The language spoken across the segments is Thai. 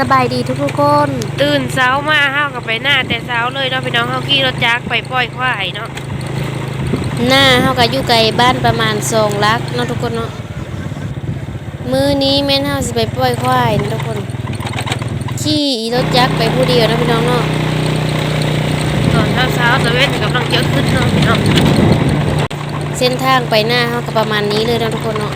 สบายดีทุกๆคน ตื่นเช้ามาเฮากับไปหน้า แต่เช้าเลยเนาะพี่น้องเฮาขี่รถจักรไปปล่อยควายเนาะหน้าเฮาก็อยู่ไกลบ้านประมาณสองลักเนาะทุกคนเนาะมื้อนี้แม่นเฮาสิไปปล่อยควายนะทุกคนขี่รถจักรไปผู้เดียวนะพี่น้องเนาะตอนเช้าๆตะเวนกำลังเยอะขึ้นเนาะพี่น้องเส้นทางไปหน้าเฮาก็ประมาณนี้เลยนะทุกคนเนาะ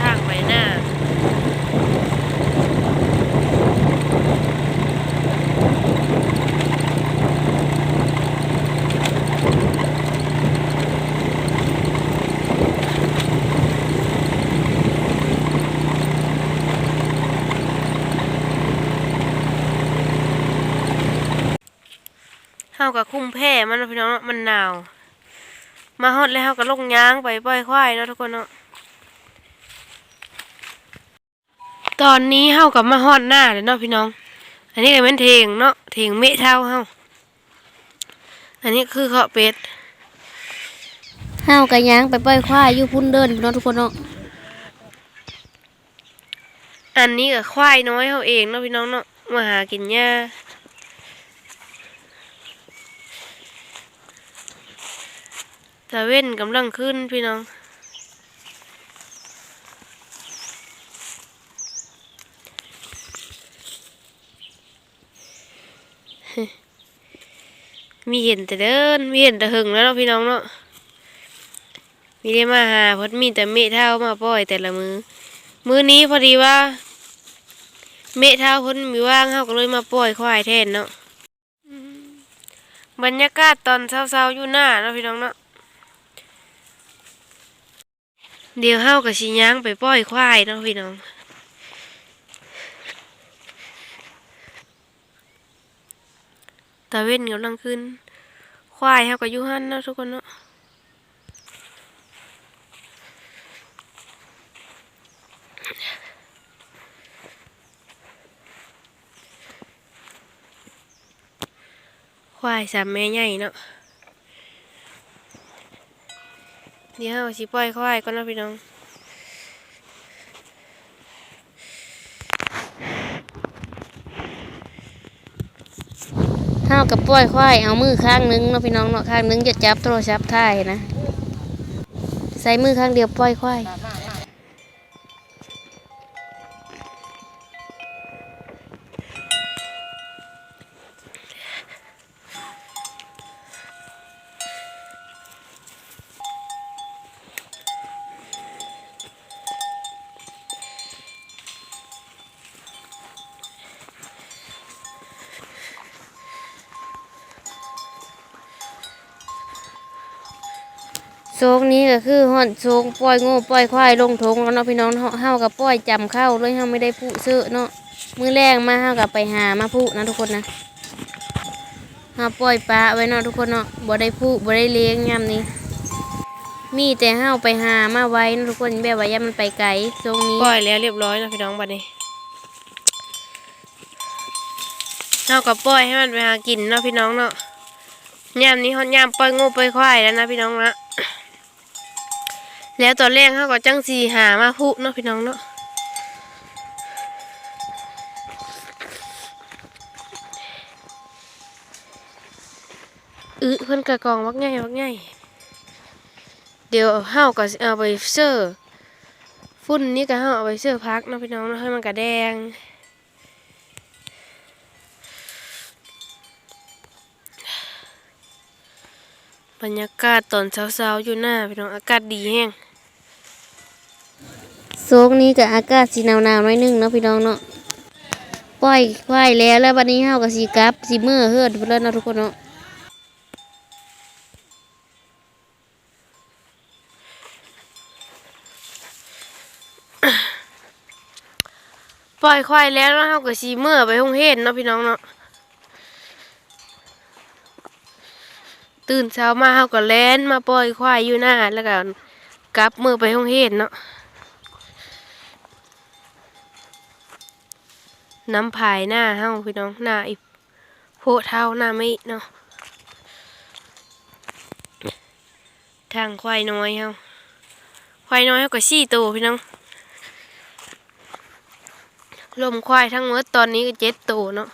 ทางไปหน้าเฮากับคุ้มแพ่มันเนาะพี่น้องเนาะมันหนาว มาฮอดแล้วเฮาก็ลงยางไปปล่อยควายเนาะทุกคนเนาะตอนนี้เฮากับมาฮอดหน้าเลยเนาะพี่น้อง อันนี้ก็เป็นเทงเนาะเทงเมะเท่าเฮาอันนี้คือเคาะเป็ดเฮาก็ย่างไปปล่อยควายอยู่พุ่นเดินเนาะทุกคนเนาะอันนี้ก็ควายน้อยเฮาเองเนาะพี่น้องเนาะมาหากินหญ้า ตะเว้นกำลังขึ้นพี่น้อง มีเห็นแต่เดิน มีเห็นแต่หึงแล้วเนาะพี่น้องเนาะ มีได้มาหาเพดมีแต่เมฆเท่ามาปล่อยแต่ละมือ มือนี้พอดีว่า เมฆเท่าพ้นมีว่างเฮาก็เลยมาปล่อยควายแทนเนาะมบรรยากาศตอนเช้าๆอยู่หน้าเนาะพี่น้องเนาะ เดี๋ยวเฮากับชิย่างไปปล่อยควายเนาะพี่น้องตาเว้นกำลังขึ้น ควายเฮากับยูหันเนาะทุกคนเนาะควายสามแม่ใหญ่เนาะ เดี๋ยวสิปล่อยเขาไว้ก่อนนะพี่น้องข้าวกับปล่อยควายเอามือข้างนึงเนาะพี่น้องเนาะข้างนึงจะจับโทรศัพท์ถ่ายนะ ใส่มือข้างเดียวปล่อยควาย ซงนี้ก็คือฮอดโซงปล่อยงูปล่อยควายลงทงแล้วเนาะพี่น้องเฮาเฮากับปล่อยจำเข้าเลยเฮาไม่ได้ผู้ซื้อเนาะมือแรงมาเฮากับไปหามาผู้นะทุกคนนะเฮาปล่อยปลาไว้เนาะทุกคนเนาะบ่ได้ผู้บ่ได้เลี้ยงยามนี้ มีแต่เฮาไปหามาไว้นะทุกคนแบบว่ายามันไปไกลโซงนี้ปล่อยแล้วเรียบร้อยนะพี่น้องบัดนี้เราก็ปล่อยให้มันไปหากินเนาะพี่น้องเนาะยามนี้ฮอดยามปล่อยงูปล่อยควายแล้วนะพี่น้องนะ แล้วตอนแรกเขาก็จังสีหามาพุเนาะพี่น้องเนาะอือเพิ่นกระกองวักง่ายวักง่ายเดี๋ยวเฮาก็เอาไปเสิร์ฟฝุ่นนี่ก็เฮาเอาไปเสิร์พักเนาะพี่น้องเนาะให้มันกระแดงบรรยากาศตอนเช้าๆอยู่หน้าพี่น้องอากาศดีแห้ง ซงนี้ก็อากาศสีหนาวๆหน่อยหนึงเนาะพี่น้องเนาะปล่อยควายแล้วแล้ววันนี้เฮาก็สิกลับสิมื้อเฮือดพุ่นนะทุกคนเนาะปล่อยควายแล้วแล้วเฮาก็สิเมื่อไปห้องเฮ็ดเนาะพี่น้องเนาะตื่นเช้ามาเฮาก็แล่นมาปล่อยควายอยู่หน้าแล้วก็กลับมือไปห้องเฮ็ดเนาะ น้ำพายหน้าเฮาพี่น้องหน้าอีโพเท้าหน้าไม่เนาะทางควายน้อยเฮาควายน้อยเฮาก็สี่ตัวพี่น้องลมควายทั้งหมดตอนนี้ก็เจ็ดตัวเนาะ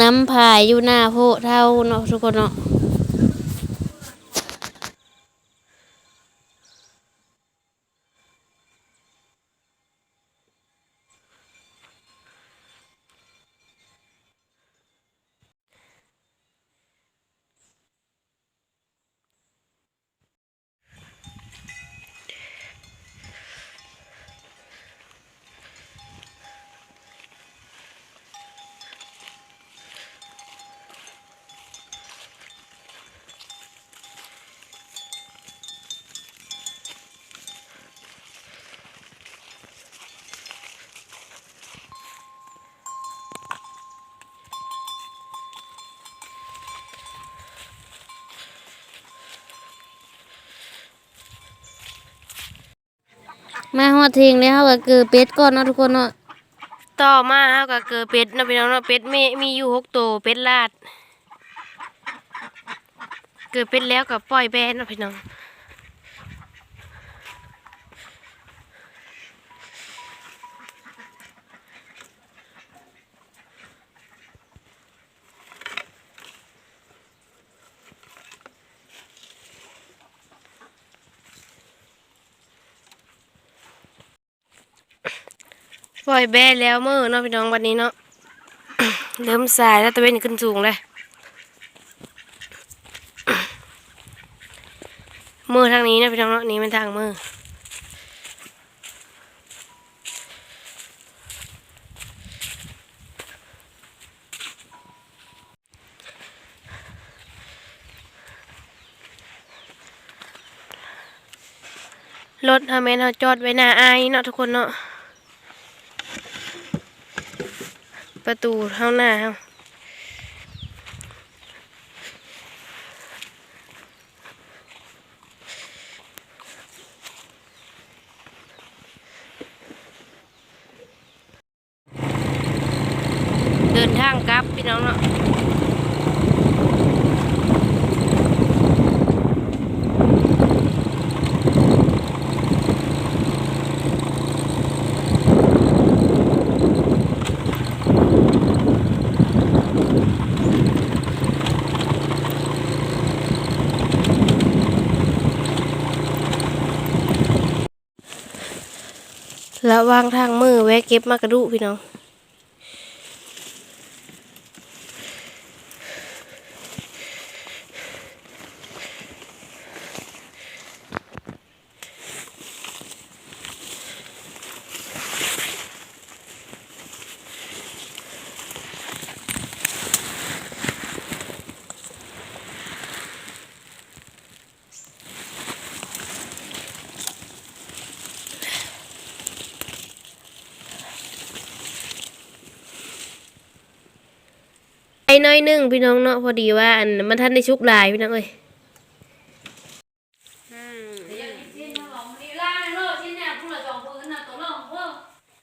น้ำพายอยู่หน้าโพเท่าเนาะทุกคนเนาะ มาฮอดเทงแล้วเฮาก็เกือเป็ดก่อนเนาะทุกคนเนาะต่อมาเฮาก็เกิดเป็ดเนาะพี่น้องเนาะเป็ดมีมีอยู่หกตัวเป็ดลาด เกิดเป็ดแล้วก็ปล่อยแบนเนาะพี่น้อง ปล่อยแบนแล้วเมื่อเนาะพี่น้องวันนี้เนาะเริ่มสายแล้วตะเวนขึ้นสูงเลยมือทางนี้นะพี่น้องเนาะนี่เป็นทางมือรถฮาแมนเขาจอดไว้หน้าอายเนาะทุกคนเนาะ ประตูเท่าหน้าเฮาเดินทางกลบพี่น้องเนาะ ระวางทางมือแวะเก็บมากระดูพี่น้อง น้อยนึงพี่น้องเนาะพอดีว่าอันมันทันได้ชุกลายพี่น้องเอ้ย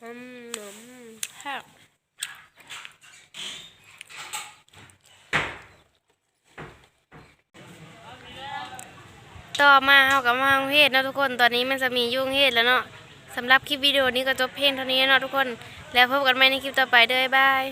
อืมต่อมาเฮากับมาโรงเฮ็ดนะทุกคนตอนนี้มันจะมียุ่งเฮ็ดแล้วเนาะสำหรับคลิปวิดีโอนี้ก็จบเพียงเท่านี้เนาะทุกคน แล้วพบกันใหม่ในคลิปต่อไปเด้อบ๊ายบาย